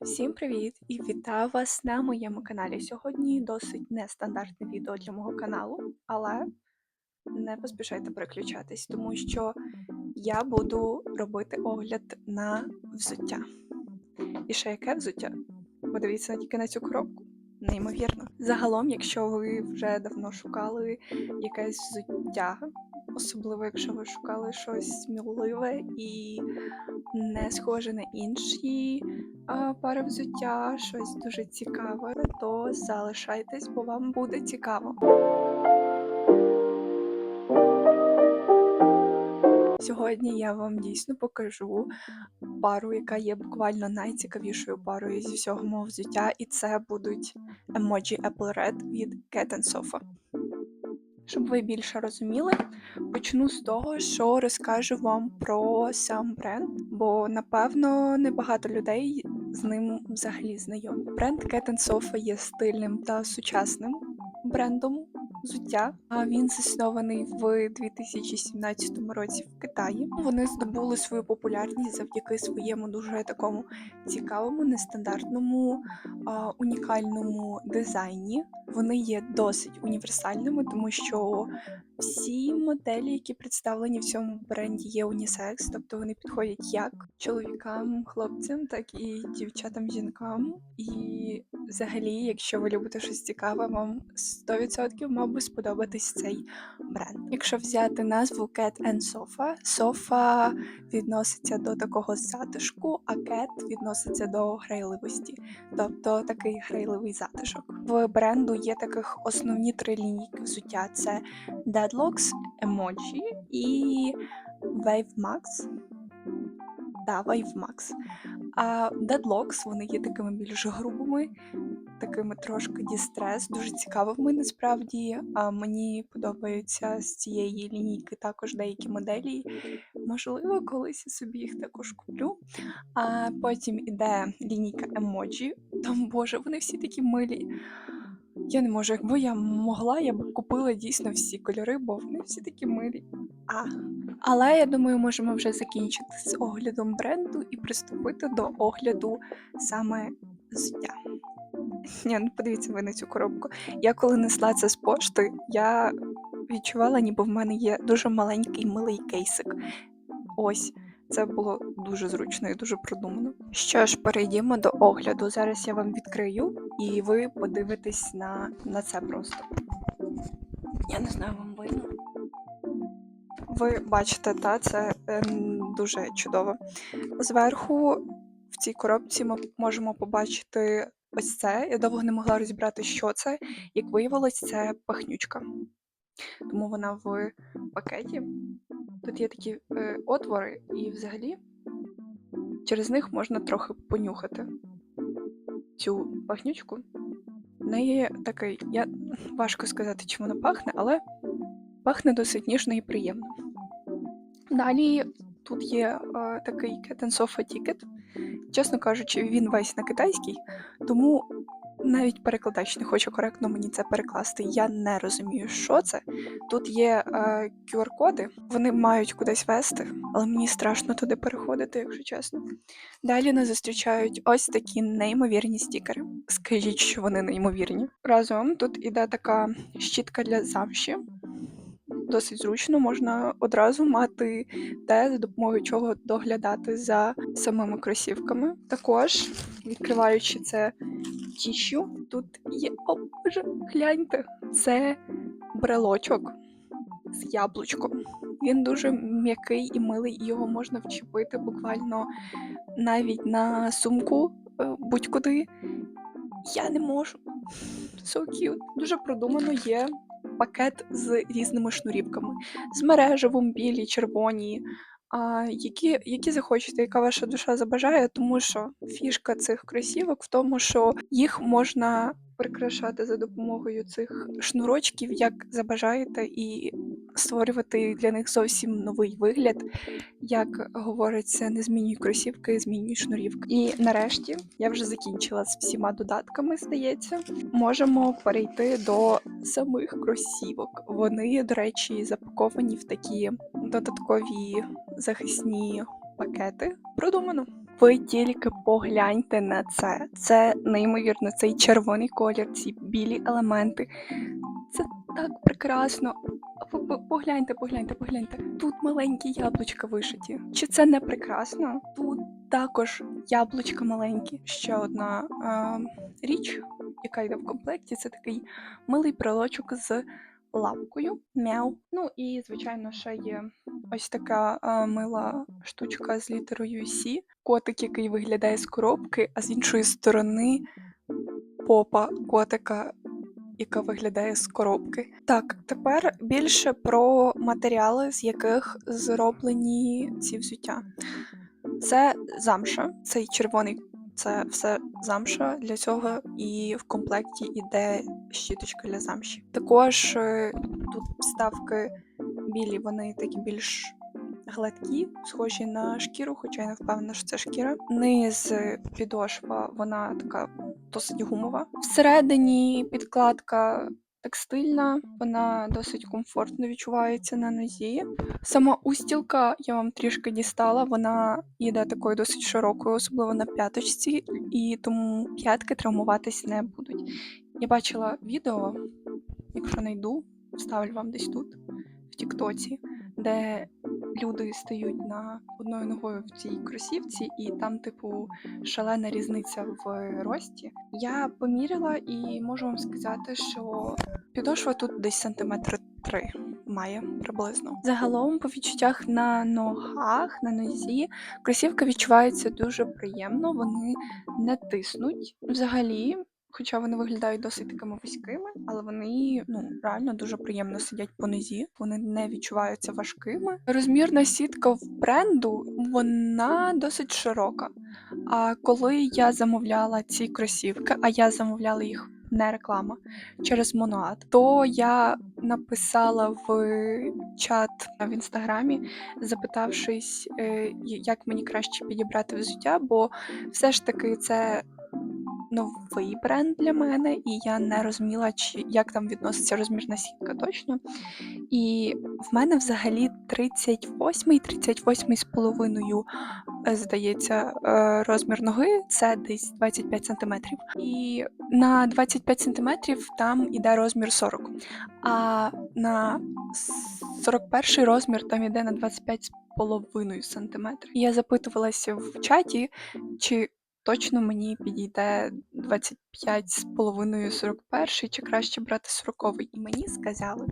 Всім привіт і вітаю вас на моєму каналі. Сьогодні досить нестандартне відео для мого каналу, але не поспішайте переключатись, тому що я буду робити огляд на взуття. І ще яке взуття? Подивіться тільки на цю коробку. Неймовірно. Загалом, якщо ви вже давно шукали якесь взуття, особливо якщо ви шукали щось сміливе і не схоже на інші пари взуття, щось дуже цікаве, то залишайтесь, бо вам буде цікаво. Сьогодні я вам дійсно покажу пару, яка є буквально найцікавішою парою зі всього мого взуття, і це будуть емоджі Apple Red від Cat Sofa. Щоб ви більше розуміли, почну з того, що розкажу вам про сам бренд, бо напевно небагато людей з ним взагалі знайомі. Бренд Cat Sofa є стильним та сучасним брендом взуття. А він заснований в 2017 році в Китаї. Вони здобули свою популярність завдяки своєму дуже такому цікавому, нестандартному, унікальному дизайні. Вони є досить універсальними, тому що всі моделі, які представлені в цьому бренді, є унісекс, тобто вони підходять як чоловікам, хлопцям, так і дівчатам, жінкам. І взагалі, якщо ви любите щось цікаве, вам 100% мав би сподобатись цей бренд. Якщо взяти назву Cat and Sofa, Sofa відноситься до такого затишку, а Cat відноситься до грайливості, тобто такий грайливий затишок. В бренду є таких основні три лінійки взуття: це Deadlocks, Emoji і Wave Max. Да, Wave Max. А Deadlocks, вони є такими більш грубими, такими трошки дістрес, дуже цікавими насправді. А мені подобаються з цієї лінійки також деякі моделі. Можливо, колись я собі їх також куплю. А потім іде лінійка емоджі. Там, боже, вони всі такі милі. Я не можу, якби я могла, я б купила дійсно всі кольори, бо вони всі такі милі. А. Але я думаю, можемо вже закінчити з оглядом бренду і приступити до огляду саме взуття. Ні, ну подивіться ви на цю коробку. Я коли несла це з пошти, я відчувала, ніби в мене є дуже маленький милий кейсик. Ось. Це було дуже зручно і дуже продумано. Що ж, перейдімо до огляду. Зараз я вам відкрию, і ви подивитесь на, на це просто. Я не знаю, вам видно. Ви бачите, та це ем, дуже чудово. Зверху в цій коробці ми можемо побачити ось це. Я довго не могла розібрати, що це. Як виявилось, це пахнючка. Тому вона в пакеті. Тут є такі е, отвори, і взагалі через них можна трохи понюхати цю пахнючку. В неї такий, я важко сказати, чим вона пахне, але пахне досить ніжно і приємно. Далі тут є е, такий Cat Sofa Ticket. Чесно кажучи, він весь на китайський, тому навіть перекладач не хоче коректно мені це перекласти. Я не розумію, що це. Тут є е, QR-коди, вони мають кудись вести, але мені страшно туди переходити, якщо чесно. Далі нас зустрічають ось такі неймовірні стікери. Скажіть, що вони неймовірні. Разом тут іде така щітка для замші. Досить зручно, можна одразу мати те, за допомогою чого доглядати за самими кросівками. Також, відкриваючи це тіщу, тут є о боже, гляньте, це брелочок з яблучком. Він дуже м'який і милий, і його можна вчепити буквально навіть на сумку е, будь-куди. Я не можу. So cute. Дуже продумано є пакет з різними шнурівками, з мережевим, білі, червоні, а, які, які захочете, яка ваша душа забажає, тому що фішка цих кросівок в тому, що їх можна прикрашати за допомогою цих шнурочків, як забажаєте, і створювати для них зовсім новий вигляд. Як говориться, не змінюй кросівки, змінюй шнурівки. І нарешті я вже закінчила з всіма додатками, здається. Можемо перейти до самих кросівок. Вони, до речі, запаковані в такі додаткові захисні пакети. Продумано. Ви тільки погляньте на це. Це неймовірно, цей червоний колір, ці білі елементи. Це так прекрасно. Погляньте, погляньте, погляньте. Тут маленькі яблучка вишиті. Чи це не прекрасно? Тут також яблучка маленькі. Ще одна е, річ, яка йде в комплекті, це такий милий брелочок з лапкою. Мяу. Ну і, звичайно, ще є ось така е, мила штучка з літерою C. Котик, який виглядає з коробки, а з іншої сторони попа котика, яка виглядає з коробки. Так, тепер більше про матеріали, з яких зроблені ці взуття. Це замша, цей червоний. Це все замша для цього, і в комплекті йде щіточка для замші. Також е, тут вставки білі, вони такі більш гладкі, схожі на шкіру, хоча я не впевнена, що це шкіра. Низ підошва, вона така досить гумова. Всередині підкладка текстильна, вона досить комфортно відчувається на нозі. Сама устілка я вам трішки дістала, вона йде такою досить широкою, особливо на п'яточці, і тому п'ятки травмуватись не будуть. Я бачила відео, якщо знайду, вставлю вам десь тут, Тіктоці, де люди стають на одною ногою в цій кросівці, і там, типу, шалена різниця в рості. Я поміряла і можу вам сказати, що підошва тут десь сантиметри три має приблизно. Загалом, по відчуттях на ногах, на нозі, кросівки відчуваються дуже приємно, вони не тиснуть взагалі. Хоча вони виглядають досить такими вузькими, але вони ну реально дуже приємно сидять по нозі. Вони не відчуваються важкими. Розмірна сітка в бренду вона досить широка. А коли я замовляла ці кросівки, а я замовляла їх не реклама через Монуат, то я написала в чат в інстаграмі, запитавшись, е, як мені краще підібрати взуття, бо все ж таки це новий бренд для мене, і я не розуміла, чи як там відноситься розмірна сітка точно. І в мене взагалі 38 38 з половиною, е, здається, е, розмір ноги це десь 25 см. І на 25 см там іде розмір 40. А на 41 розмір там іде на 25 з половиною. І я запитувалася в чаті, чи точно мені підійде 25 з половиною 41, чи краще брати 40. І мені сказали,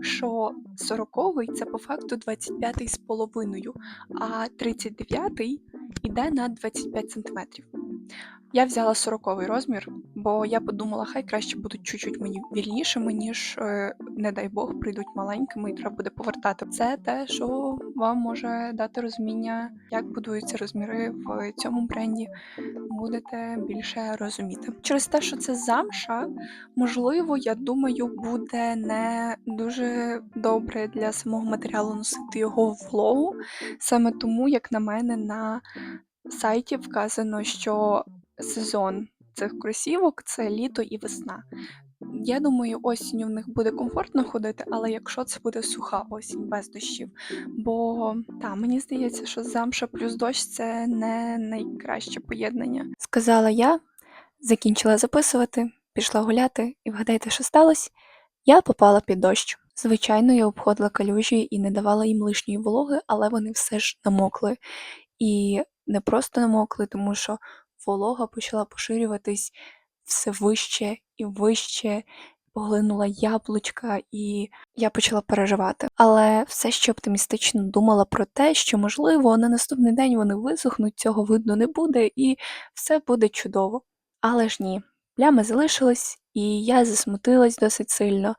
що 40 це по факту 25 з половиною, а 39 іде на 25 см. Я взяла 40 розмір, бо я подумала, хай краще будуть чуть-чуть мені вільнішими, ніж, е, не дай Бог, прийдуть маленькими і треба буде повертати. Це те, що вам може дати розуміння, як будуються розміри в цьому бренді. Будете більше розуміти. Через те, що це замша, можливо, я думаю, буде не дуже добре для самого матеріалу носити його в вологу. Саме тому, як на мене, на сайті вказано, що сезон цих кросівок це літо і весна. Я думаю, осінню в них буде комфортно ходити, але якщо це буде суха осінь без дощів. Бо та мені здається, що замша плюс дощ це не найкраще поєднання. Сказала я, закінчила записувати, пішла гуляти, і вгадайте, що сталося? Я попала під дощ. Звичайно, я обходила калюжі і не давала їм лишньої вологи, але вони все ж намокли. І не просто намокли, тому що волога почала поширюватись все вище і вище, поглинула яблучка, і я почала переживати. Але все ще оптимістично думала про те, що, можливо, на наступний день вони висохнуть, цього видно не буде, і все буде чудово. Але ж ні, плями залишились, і я засмутилась досить сильно.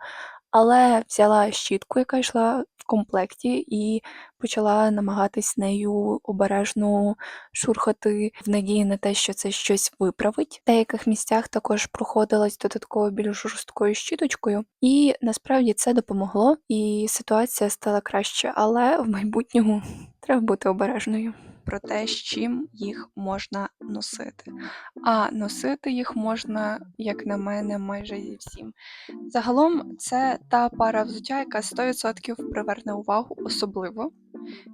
Але взяла щітку, яка йшла в комплекті, і почала намагатись нею обережно шурхати в надії на те, що це щось виправить. В деяких місцях також проходилась додатково більш жорсткою щіточкою, і насправді це допомогло, і ситуація стала краще, але в майбутньому треба бути обережною. Про те, з чим їх можна носити. А носити їх можна, як на мене, майже зі всім. Загалом, це та пара взуття, яка 100% приверне увагу особливо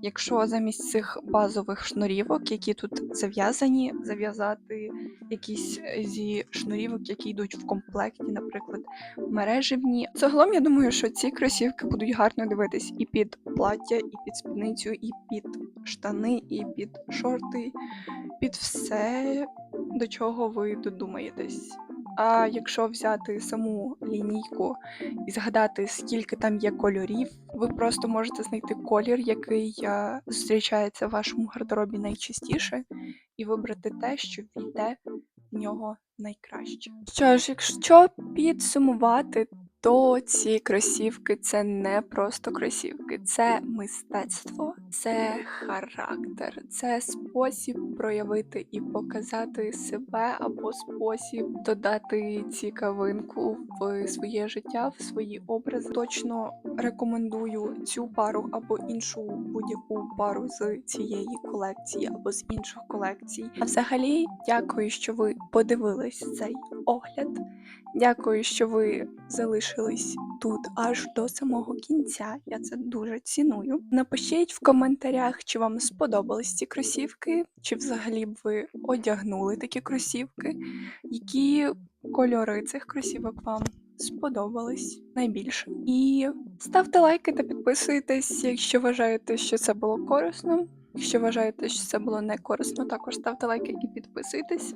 Якщо замість цих базових шнурівок, які тут зав'язані, зав'язати якісь е, зі шнурівок, які йдуть в комплекті, наприклад, мереживні. Загалом я думаю, що ці кросівки будуть гарно дивитись і під плаття, і під спідницю, і під штани, і під шорти, під все, до чого ви додумаєтесь. А якщо взяти саму лінійку і згадати, скільки там є кольорів, ви просто можете знайти колір, який е, зустрічається в вашому гардеробі найчастіше, і вибрати те, що війде в нього найкраще. Що ж, якщо підсумувати, то ці кросівки це не просто кросівки, це мистецтво, це характер, це спосіб проявити і показати себе, або спосіб додати цікавинку в своє життя, в свої образи. Точно рекомендую цю пару або іншу будь-яку пару з цієї колекції або з інших колекцій. А взагалі, дякую, що ви подивились цей огляд. Дякую, що ви залишились тут аж до самого кінця. Я це дуже ціную. Напишіть в коментарях, чи вам сподобались ці кросівки, чи взагалі б ви одягнули такі кросівки, які кольори цих кросівок вам сподобались найбільше. І ставте лайки та підписуйтесь, якщо вважаєте, що це було корисно. Якщо вважаєте, що це було не корисно, також ставте лайки і підписуйтесь.